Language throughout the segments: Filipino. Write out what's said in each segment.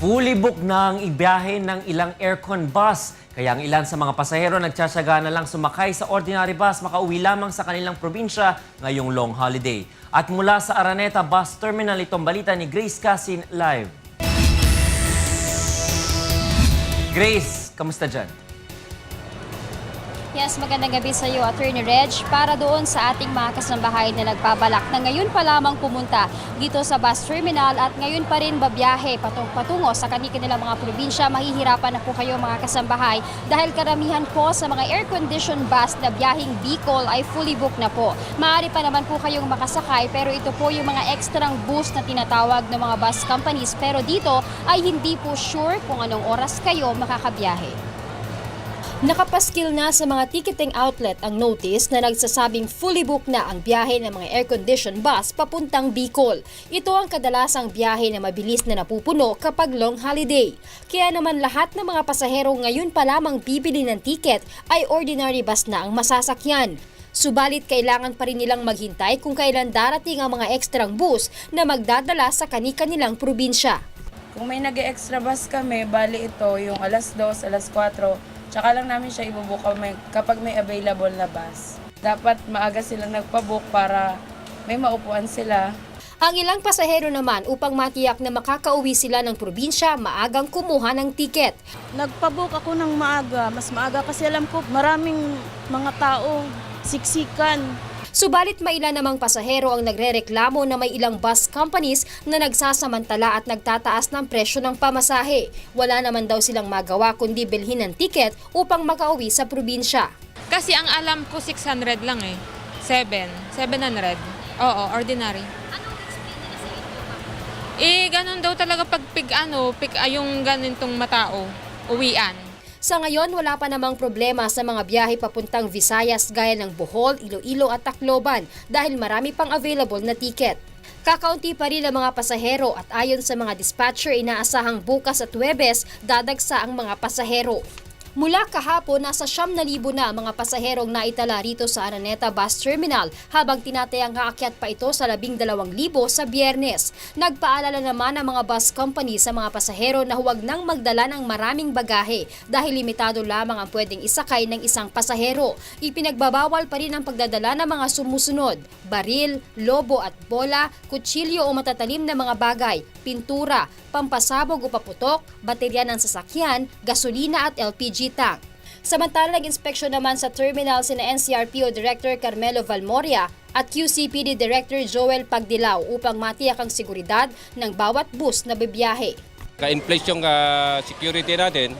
Fully booked na ang ibiyahe ng ilang aircon bus. Kaya ang ilan sa mga pasahero nagtsatsaga na lang sumakay sa ordinary bus makauwi lamang sa kanilang probinsya ngayong long holiday. At mula sa Araneta Bus Terminal itong balita ni Grace Casin live. Grace, kamusta dyan? Yes, magandang gabi sa iyo, Attorney Reg. Para doon sa ating mga kasambahay na nagpabalak na ngayon pa lamang pumunta dito sa bus terminal at ngayon pa rin babiyahe patung patungo sa kanilang mga probinsya, mahihirapan na po kayo mga kasambahay dahil karamihan po sa mga air-conditioned bus na biyahing Bicol ay fully booked na po. Maaari pa naman po kayong makasakay pero ito po yung mga extrang boost na tinatawag ng mga bus companies pero dito ay hindi po sure kung anong oras kayo makakabiyahe. Nakapaskil na sa mga ticketing outlet ang notice na nagsasabing fully booked na ang biyahe ng mga air-conditioned bus papuntang Bicol. Ito ang kadalasang biyahe na mabilis na napupuno kapag long holiday. Kaya naman lahat ng mga pasahero ngayon pa lamang bibili ng ticket ay ordinary bus na ang masasakyan. Subalit kailangan pa rin nilang maghintay kung kailan darating ang mga ekstrang bus na magdadala sa kani-kanilang probinsya. Kung may nag extra bus kami, bali ito yung alas 2, alas 4, tsaka lang namin siya ibubook may, kapag may available na bus. Dapat maaga silang nagpabook para may maupuan sila. Ang ilang pasahero naman upang matiyak na makakauwi sila ng probinsya, maagang kumuha ng tiket. Nagpabook ako ng maaga, mas maaga kasi alam ko maraming mga tao siksikan. Subalit mailan namang pasahero ang nagrereklamo na may ilang bus companies na nagsasamantala at nagtataas ng presyo ng pamasahe. Wala naman daw silang magawa kundi bilhin ng tiket upang makauwi sa probinsya. Kasi ang alam ko 600 lang eh. 7. 700. Oo, ordinary. Eh, ganun daw talaga pag pig ano, pig ay yung ganitong matao, uwian. Sa ngayon, wala pa namang problema sa mga biyahe papuntang Visayas gaya ng Bohol, Iloilo at Tacloban dahil marami pang available na tiket. Kakaunti pa rin ang mga pasahero at ayon sa mga dispatcher inaasahang bukas at Webes dadagsa ang mga pasahero. Mula kahapon, nasa siyam na mga pasaherong naitala rito sa Araneta Bus Terminal habang tinatayang aakyat pa ito sa labing dalawang libo sa biyernes. Nagpaalala naman ang mga bus company sa mga pasahero na huwag nang magdala ng maraming bagahe dahil limitado lamang ang pwedeng isakay ng isang pasahero. Ipinagbabawal pa rin ang pagdadala ng mga sumusunod, baril, lobo at bola, kutsilyo o matatalim na mga bagay, pintura, pampasabog o paputok, baterya ng sasakyan, gasolina at LPG tank. Samantala, nag-inspeksyon naman sa terminal sina NCRPO Director Carmelo Valmoria at QCPD Director Joel Pagdilaw upang matiyak ang seguridad ng bawat bus na bibiyahe. Ka-in-place yung ah, security natin,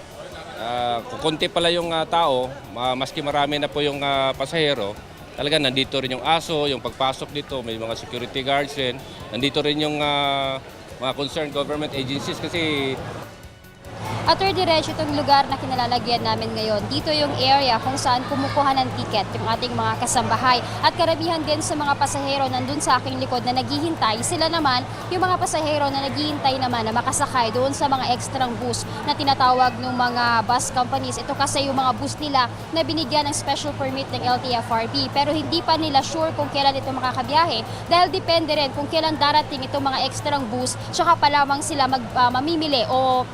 uh, kukunti pala yung ah, tao, ma- maski marami na po yung ah, pasahero, talaga nandito rin yung aso, yung pagpasok dito, may mga security guards din. Nandito rin yung ah, mga concerned government agencies kasi Attorney Diretso, itong lugar na kinalalagyan namin ngayon, dito yung area kung saan kumukuha ng ticket yung ating mga kasambahay. At karamihan din sa mga pasahero nandun sa aking likod na naghihintay, sila naman yung mga pasahero na naghihintay naman na makasakay doon sa mga extrang bus na tinatawag ng mga bus companies. Ito kasi yung mga bus nila na binigyan ng special permit ng LTFRB pero hindi pa nila sure kung kailan ito makakabiyahe dahil depende rin kung kailan darating itong mga extrang bus tsaka pa lamang sila mag, ah, mamimili o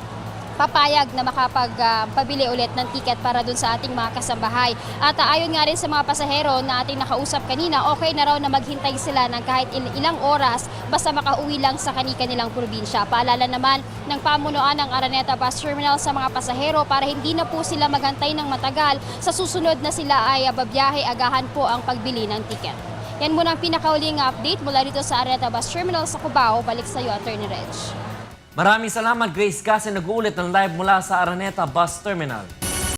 papayag na makapagpabili ulit ng ticket para dun sa ating mga kasambahay. At uh, ayon nga rin sa mga pasahero na ating nakausap kanina, okay na raw na maghintay sila ng kahit il- ilang oras basta makauwi lang sa kani-kanilang probinsya. Paalala naman ng pamunuan ng Araneta Bus Terminal sa mga pasahero para hindi na po sila maghantay ng matagal. Sa susunod na sila ay uh, babiyahe, agahan po ang pagbili ng ticket. Yan muna ang pinakauling update mula dito sa Araneta Bus Terminal sa Cubao. Balik sa iyo, Attorney Reg. Maraming salamat Grace Casin nag-uulit ng live mula sa Araneta Bus Terminal.